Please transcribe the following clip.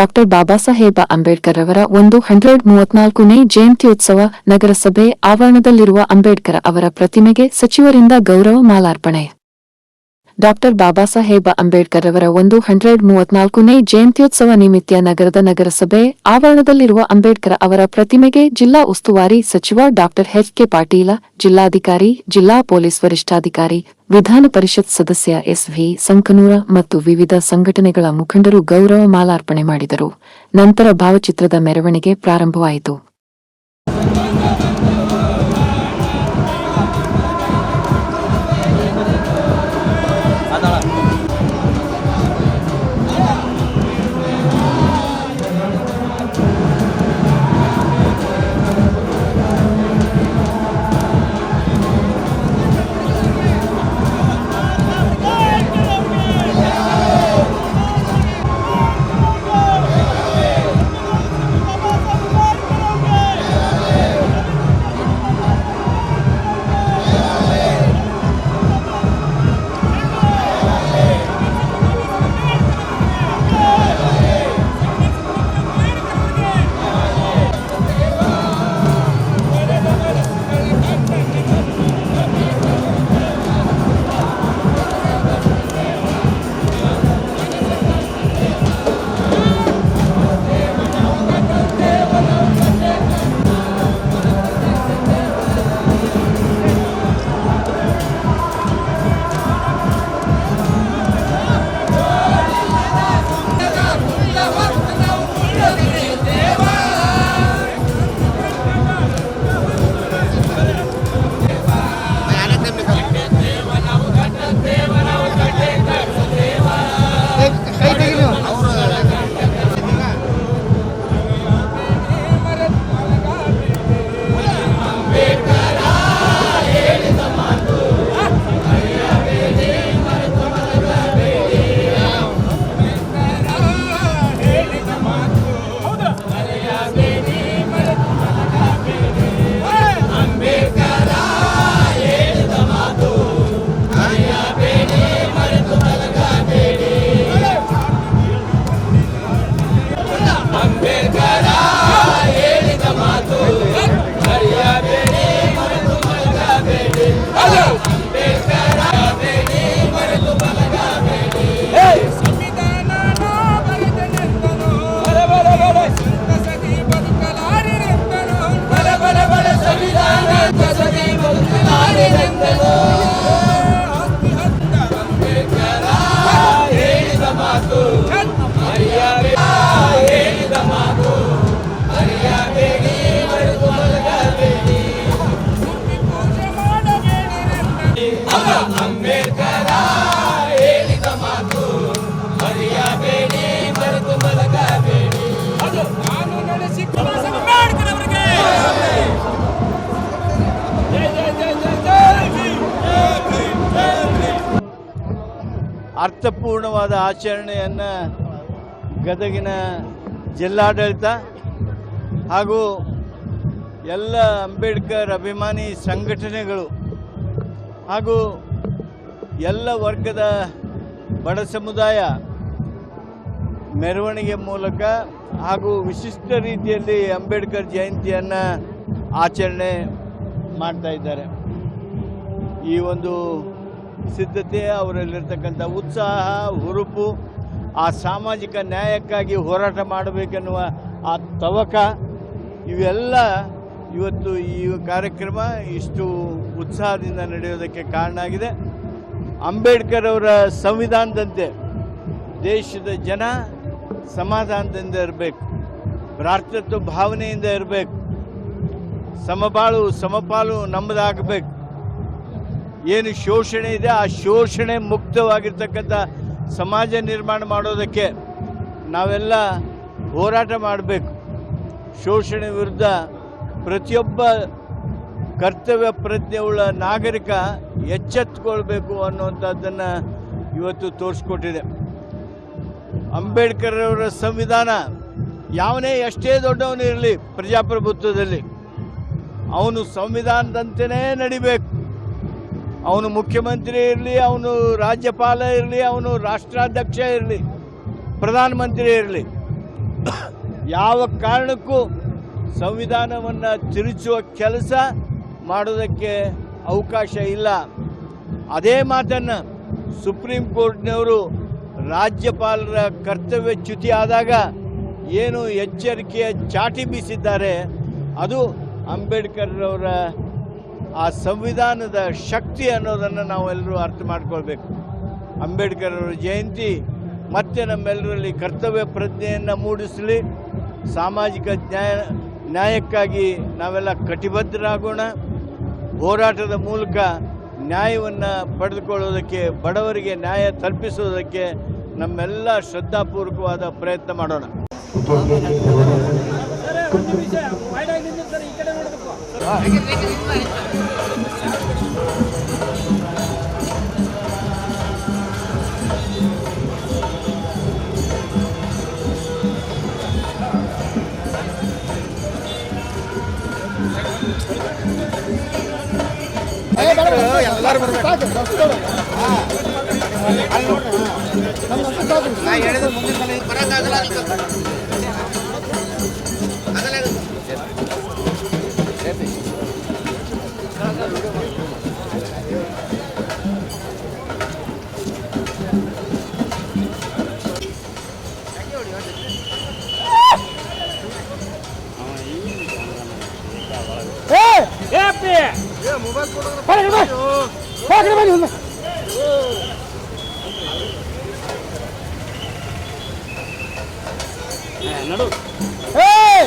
Doctor ಬಾಬಾ ಸಾಹೇಬ ಅಂಬೇಡ್ಕರ್ ಅವರ ಒಂದು hundred ಮೂವತ್ನಾಲ್ಕನೇ ಉತ್ಸವ ನಗರಸಭೆ ಆವರಣದಲ್ಲಿರುವ ಅಂಬೇಡ್ಕರ್ ಅವರ ಪ್ರತಿಮೆಗೆ ಸಚಿವರಿಂದ ಗೌರವ ಮಾಲಾರ್ಪಣೆ. ಡಾಕ್ಟರ್ ಬಾಬಾ ಸಾಹೇಬ ಅಂಬೇಡ್ಕರ್ ಅವರ ಒಂದು ಹಂಡ್ರೆಡ್ ಮೂವತ್ನಾಲ್ಕನೇ ಜಯಂತ್ಯೋತ್ಸವ ನಿಮಿತ್ತ ನಗರದ ನಗರಸಭೆ ಆವರಣದಲ್ಲಿರುವ ಅಂಬೇಡ್ಕರ್ ಅವರ ಪ್ರತಿಮೆಗೆ ಜಿಲ್ಲಾ ಉಸ್ತುವಾರಿ ಸಚಿವ ಡಾಕ್ಟರ್ ಎಚ್ ಕೆ ಪಾಟೀಲ, ಜಿಲ್ಲಾಧಿಕಾರಿ, ಜಿಲ್ಲಾ ಪೊಲೀಸ್ ವರಿಷ್ಠಾಧಿಕಾರಿ, ವಿಧಾನ ಪರಿಷತ್ ಸದಸ್ಯ ಎಸ್ ವಿ ಸಂಕನೂರ ಮತ್ತು ವಿವಿಧ ಸಂಘಟನೆಗಳ ಮುಖಂಡರು ಗೌರವ ಮಾಲಾರ್ಪಣೆ ಮಾಡಿದರು. ನಂತರ ಭಾವಚಿತ್ರದ ಮೆರವಣಿಗೆ ಪ್ರಾರಂಭವಾಯಿತು. ಅರ್ಥಪೂರ್ಣವಾದ ಆಚರಣೆಯನ್ನು ಗದಗಿನ ಜಿಲ್ಲಾಡಳಿತ ಹಾಗೂ ಎಲ್ಲ ಅಂಬೇಡ್ಕರ್ ಅಭಿಮಾನಿ ಸಂಘಟನೆಗಳು ಹಾಗೂ ಎಲ್ಲ ವರ್ಗದ ಬಡ ಸಮುದಾಯ ಮೆರವಣಿಗೆ ಮೂಲಕ ಹಾಗೂ ವಿಶಿಷ್ಟ ರೀತಿಯಲ್ಲಿ ಅಂಬೇಡ್ಕರ್ ಜಯಂತಿಯನ್ನು ಆಚರಣೆ ಮಾಡ್ತಾ ಇದ್ದಾರೆ. ಈ ಒಂದು ಸಿದ್ಧತೆ, ಅವರಲ್ಲಿರ್ತಕ್ಕಂಥ ಉತ್ಸಾಹ, ಹುರುಪು, ಆ ಸಾಮಾಜಿಕ ನ್ಯಾಯಕ್ಕಾಗಿ ಹೋರಾಟ ಮಾಡಬೇಕೆನ್ನುವ ಆ ತವಕ, ಇವೆಲ್ಲ ಇವತ್ತು ಈ ಕಾರ್ಯಕ್ರಮ ಇಷ್ಟು ಉತ್ಸಾಹದಿಂದ ನಡೆಯೋದಕ್ಕೆ ಕಾರಣ ಆಗಿದೆ. ಅಂಬೇಡ್ಕರ್ ಅವರ ಸಂವಿಧಾನದಂತೆ ದೇಶದ ಜನ ಸಮಾಧಾನದಿಂದ ಇರಬೇಕು ಭ್ರಾತೃತ್ವ ಭಾವನೆಯಿಂದ ಇರಬೇಕು, ಸಮಬಾಳು, ಸಮಪಾಲು ನಮ್ಮದಾಗಬೇಕು ಏನು ಶೋಷಣೆ ಇದೆ, ಆ ಶೋಷಣೆ ಮುಕ್ತವಾಗಿರ್ತಕ್ಕಂಥ ಸಮಾಜ ನಿರ್ಮಾಣ ಮಾಡೋದಕ್ಕೆ ನಾವೆಲ್ಲ ಹೋರಾಟ ಮಾಡಬೇಕು. ಶೋಷಣೆ ವಿರುದ್ಧ ಪ್ರತಿಯೊಬ್ಬ ಕರ್ತವ್ಯ ಪ್ರಜ್ಞೆಯುಳ್ಳ ನಾಗರಿಕ ಎಚ್ಚೆತ್ತುಕೊಳ್ಬೇಕು ಅನ್ನುವಂಥದ್ದನ್ನು ಇವತ್ತು ತೋರಿಸ್ಕೊಟ್ಟಿದೆ. ಅಂಬೇಡ್ಕರ್ ಅವರ ಸಂವಿಧಾನ ಯಾವನೇ ಎಷ್ಟೇ ದೊಡ್ಡವನು ಇರಲಿ ಪ್ರಜಾಪ್ರಭುತ್ವದಲ್ಲಿ, ಅವನು ಸಂವಿಧಾನದಂತೆಯೇ ನಡಿಬೇಕು. ಅವನು ಮುಖ್ಯಮಂತ್ರಿ ಇರಲಿ, ಅವನು ರಾಜ್ಯಪಾಲ ಇರಲಿ, ಅವನು ರಾಷ್ಟ್ರಾಧ್ಯಕ್ಷ ಇರಲಿ, ಪ್ರಧಾನಮಂತ್ರಿ ಇರಲಿ, ಯಾವ ಕಾರಣಕ್ಕೂ ಸಂವಿಧಾನವನ್ನು ತಿರುಚುವ ಕೆಲಸ ಮಾಡೋದಕ್ಕೆ ಅವಕಾಶ ಇಲ್ಲ. ಅದೇ ಮಾತನ್ನು ಸುಪ್ರೀಂ ಕೋರ್ಟ್ನವರು ರಾಜ್ಯಪಾಲರ ಕರ್ತವ್ಯ ಚ್ಯುತಿ ಆದಾಗ ಏನು ಎಚ್ಚರಿಕೆಯ ಚಾಟಿ ಬೀಸಿದ್ದಾರೆ, ಅದು ಅಂಬೇಡ್ಕರ್ ಅವರ ಆ ಸಂವಿಧಾನದ ಶಕ್ತಿ ಅನ್ನೋದನ್ನು ನಾವೆಲ್ಲರೂ ಅರ್ಥ ಮಾಡ್ಕೊಳ್ಬೇಕು. ಅಂಬೇಡ್ಕರ್ ಅವರ ಜಯಂತಿ ಮತ್ತೆ ನಮ್ಮೆಲ್ಲರಲ್ಲಿ ಕರ್ತವ್ಯ ಪ್ರಜ್ಞೆಯನ್ನು ಮೂಡಿಸಲಿ. ಸಾಮಾಜಿಕ ನ್ಯಾಯ, ನ್ಯಾಯಕ್ಕಾಗಿ ನಾವೆಲ್ಲ ಕಟಿಬದ್ಧರಾಗೋಣ. ಹೋರಾಟದ ಮೂಲಕ ನ್ಯಾಯವನ್ನು ಪಡೆದುಕೊಳ್ಳೋದಕ್ಕೆ, ಬಡವರಿಗೆ ನ್ಯಾಯ ತಲುಪಿಸೋದಕ್ಕೆ ನಮ್ಮೆಲ್ಲ ಶ್ರದ್ಧಾಪೂರ್ವಕವಾದ ಪ್ರಯತ್ನ ಮಾಡೋಣ. ಎಲ್ಲರೂ ಬರ್ಬೇಕು ನಾನು ಹೇಳಿದ್ರೆ ಮುಂದಿನ ಸಲ ಬರೋಕ್ಕಾಗಲ್ಲ ভাই পাকড়ে ভাই হল Hey!